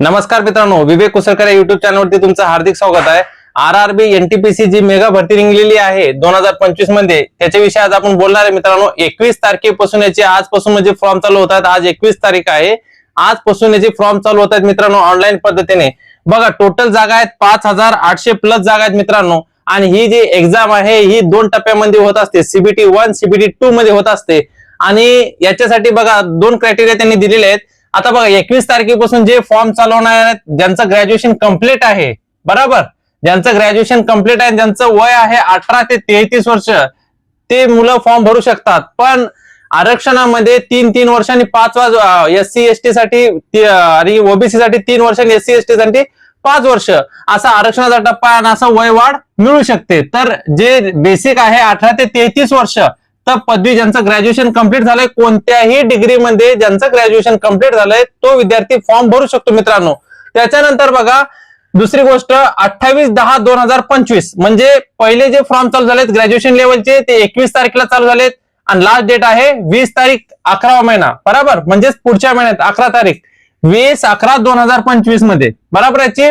नमस्कार मित्रांनो विवेक कुसरकर या युट्यूब चॅनलवरती तुमचं हार्दिक स्वागत आहे. आर आर बी एनटीपीसी जी मेगा भरती निघलेली आहे दोन हजार पंचवीसमध्ये. त्याच्याविषयी आज आपण बोलणार आहे मित्रांनो एकवीस तारखेपासून याची आजपासून म्हणजे फॉर्म चालू होतात. आज एकवीस तारीख आहे. आजपासून याचे फॉर्म चालू होत आहेत मित्रांनो ऑनलाईन पद्धतीने. बघा टोटल जागा आहेत पाच हजार आठशे प्लस जागा आहेत मित्रांनो. आणि ही जी एक्झाम आहे ही दोन टप्प्यामध्ये होत असते. सीबीटी वन सीबीटी टू मध्ये होत असते. आणि याच्यासाठी बघा दोन क्रायटेरिया त्यांनी दिलेले आहेत. आता बघा एकवीस तारखेपासून जे फॉर्म चालवणार आहेत ज्यांचं ग्रॅज्युएशन कंप्लीट आहे बरोबर? ज्यांचं ग्रॅज्युएशन कंप्लीट आहे ज्यांचं वय आहे अठरा ते तेहतीस वर्ष ते मुलं फॉर्म भरू शकतात. पण आरक्षणामध्ये तीन तीन वर्ष आणि पाच वाज एस सी एस टी साठी आणि ओबीसी साठी तीन वर्षांनी एस सी एस टी साठी पाच वर्ष. असा आरक्षणाचा टप्पा आणि असा वयवाढ मिळू शकते. तर जे बेसिक आहे अठरा ते तेहतीस वर्ष तर पदवी ज्यांचं ग्रॅज्युएशन कंप्लीट झालंय कोणत्याही डिग्रीमध्ये ज्यांचं ग्रॅज्युएशन कंप्लीट झालंय तो विद्यार्थी फॉर्म भरू शकतो मित्रांनो. त्याच्यानंतर बघा दुसरी गोष्ट अठ्ठावीस दहा दोन हजार पंचवीस. म्हणजे पहिले जे फॉर्म चालू झालेत ग्रॅज्युएशन लेवलचे ते एकवीस तारखेला चालू झालेत. आणि लास्ट डेट आहे वीस तारीख अकरावा महिना. बरोबर? म्हणजेच पुढच्या महिन्यात अकरा तारीख. वीस अकरा दोन हजार पंचवीसमध्ये. बरोबर याची?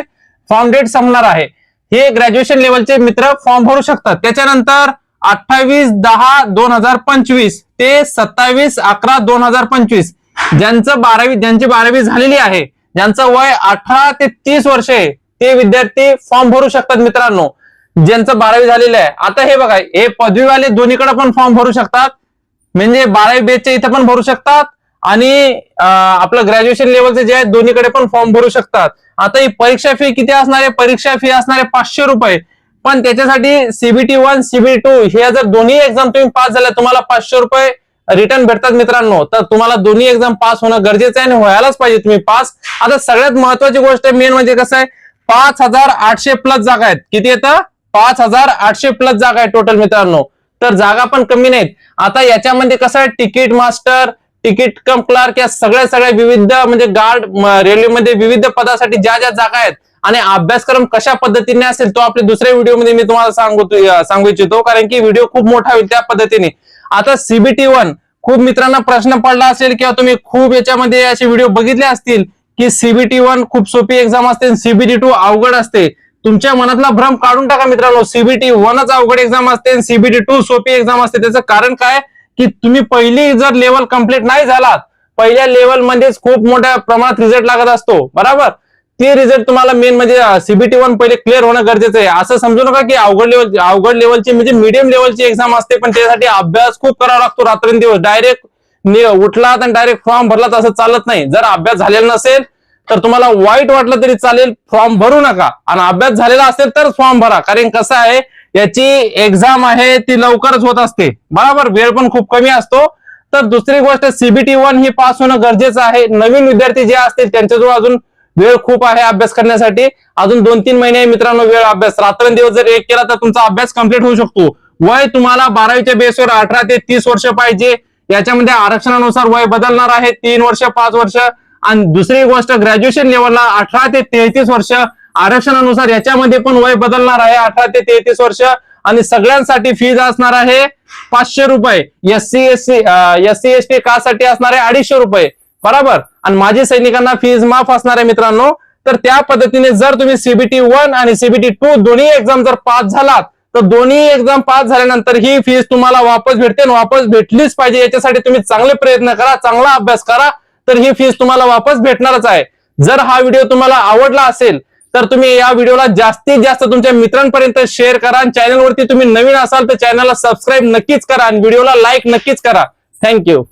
फॉर्म डेट संपणार आहे. हे ग्रॅज्युएशन लेवलचे मित्र फॉर्म भरू शकतात. त्याच्यानंतर अठ्ठावीस दहा दोन हजार पंचवीस ते सत्तावीस अकरा दोन हजार पंचवीस. ज्यांचं बारावी ज्यांची बारावी झालेली आहे ज्यांचं वय अठरा ते तीस वर्ष आहे ते विद्यार्थी फॉर्म भरू शकतात मित्रांनो. ज्यांचं बारावी झालेलं आहे. आता हे बघा हे पदवीवाले दोन्हीकडे पण फॉर्म भरू शकतात. म्हणजे बारावी बेसचे इथं पण भरू शकतात. आणि आपलं ग्रॅज्युएशन लेवलचे जे आहे दोन्हीकडे पण फॉर्म भरू शकतात. आता ही परीक्षा फी किती असणार आहे? परीक्षा फी असणार आहे पाचशे रुपये. पण त्याच्यासाठी सीबीटी वन सीबीटी टू हे जर दोन्ही एक्झाम तुम्ही पास झाल्या तुम्हाला पाचशे रुपये रिटर्न भेटतात मित्रांनो. तर तुम्हाला दोन्ही एक्झाम पास होणं गरजेचं आहे आणि व्हायलाच पाहिजे तुम्ही पास आता सगळ्यात महत्वाची गोष्ट मेन म्हणजे कसं आहे पाच हजार आठशे प्लस जागा आहेत. किती येतं पाच हजार आठशे प्लस जागा आहे टोटल मित्रांनो. तर जागा पण कमी नाहीत. आता याच्यामध्ये कसं आहे ticket master ticket cum clerk या सगळ्या सगळ्या विविध म्हणजे गार्ड रेल्वेमध्ये विविध पदासाठी ज्या ज्या जागा आहेत आणि अभ्यासक्रम कशा पद्धतीने असेल तो आपल्या दुसऱ्या व्हिडिओमध्ये मी तुम्हाला सांगू सांगू इच्छितो कारण की व्हिडिओ खूप मोठा होईल त्या पद्धतीने. आता सीबीटी वन खूप मित्रांना प्रश्न पडला असेल किंवा तुम्ही खूप याच्यामध्ये असे व्हिडिओ बघितले असतील की सीबीटी वन खूप सोपी एक्झाम असते सीबीटी टू अवघड असते. तुमच्या मनातला भ्रम काढून टाका मित्रांनो. सीबीटी वनच अवघड एक्झाम असते सीबीटी टू सोपी एक्झाम असते. त्याचं कारण काय? की तुम्ही पहिली जर लेवल कंप्लीट नाही झालात पहिल्या लेवल मध्येच खूप मोठ्या प्रमाणात रिझल्ट लागत असतो. बरोबर? ते रिझल्ट तुम्हाला मेन म्हणजे सीबीटी वन पहिले क्लिअर होणं गरजेचं आहे. असं समजू नका की अवघड लेवल अवघड लेवलची म्हणजे मीडियम लेवलची एक्झाम असते पण त्यासाठी अभ्यास खूप करावा लागतो रात्रंदिवस. डायरेक्ट उठला आणि डायरेक्ट फॉर्म भरला असं चालत नाही. जर अभ्यास झालेला नसेल तर तुम्हाला वाईट वाटलं तरी चालेल फॉर्म भरू नका. आणि अभ्यास झालेला असेल तर फॉर्म भरा. कारण कसं आहे याची एक्झाम आहे ती लवकरच होत असते. बरोबर? वेळ पण खूप कमी असतो. तर दुसरी गोष्ट सीबीटी वन ही पास होणं गरजेचं आहे. नवीन विद्यार्थी जे असतील त्यांच्याजवळ अजून वेळ खूप आहे अभ्यास करण्यासाठी. अजून दोन तीन महिने मित्रांनो वेळ अभ्यास. रात्रंदिवस जर एक केला तर तुमचा अभ्यास कंप्लीट होऊ शकतो. वय तुम्हाला बारावीच्या बेसवर अठरा ते तीस वर्ष पाहिजे. याच्यामध्ये आरक्षणानुसार वय बदलणार आहे. तीन वर्ष पाच वर्ष. आणि दुसरी गोष्ट ग्रॅज्युएशन लेवलला अठरा ते तेहतीस वर्ष. आरक्षणानुसार याच्यामध्ये पण वय बदलणार आहे. अठरा ते तेहतीस वर्ष. आणि सगळ्यांसाठी फीज असणार आहे पाचशे रुपये. S C S C S C S T कासाठी असणार आहे? अडीचशे रुपये. बरोबर? आणि माजी सैनिकांना फीज माफ असणार आहे मित्रांनो. तर त्या पद्धतीने जर तुम्ही सीबीटी वन आणि सीबीटी टू दोन्ही एक्झाम जर पास झालात तर दोन्ही एक्झाम पास झाल्यानंतर ही फीज तुम्हाला वापस भेटते आणि वापस भेटलीच पाहिजे. याच्यासाठी तुम्ही चांगले प्रयत्न करा चांगला अभ्यास करा तर ही फीज तुम्हाला वापस भेटणारच आहे. जर हा व्हिडिओ तुम्हाला आवडला असेल तर तुम्ही या व्हिडिओला जास्तीत जास्त तुमच्या मित्रांपर्यंत शेअर करा आणि चॅनलवरती तुम्ही नवीन असाल तर चॅनलला सबस्क्राईब नक्कीच करा आणि व्हिडिओला लाईक नक्कीच करा. थँक्यू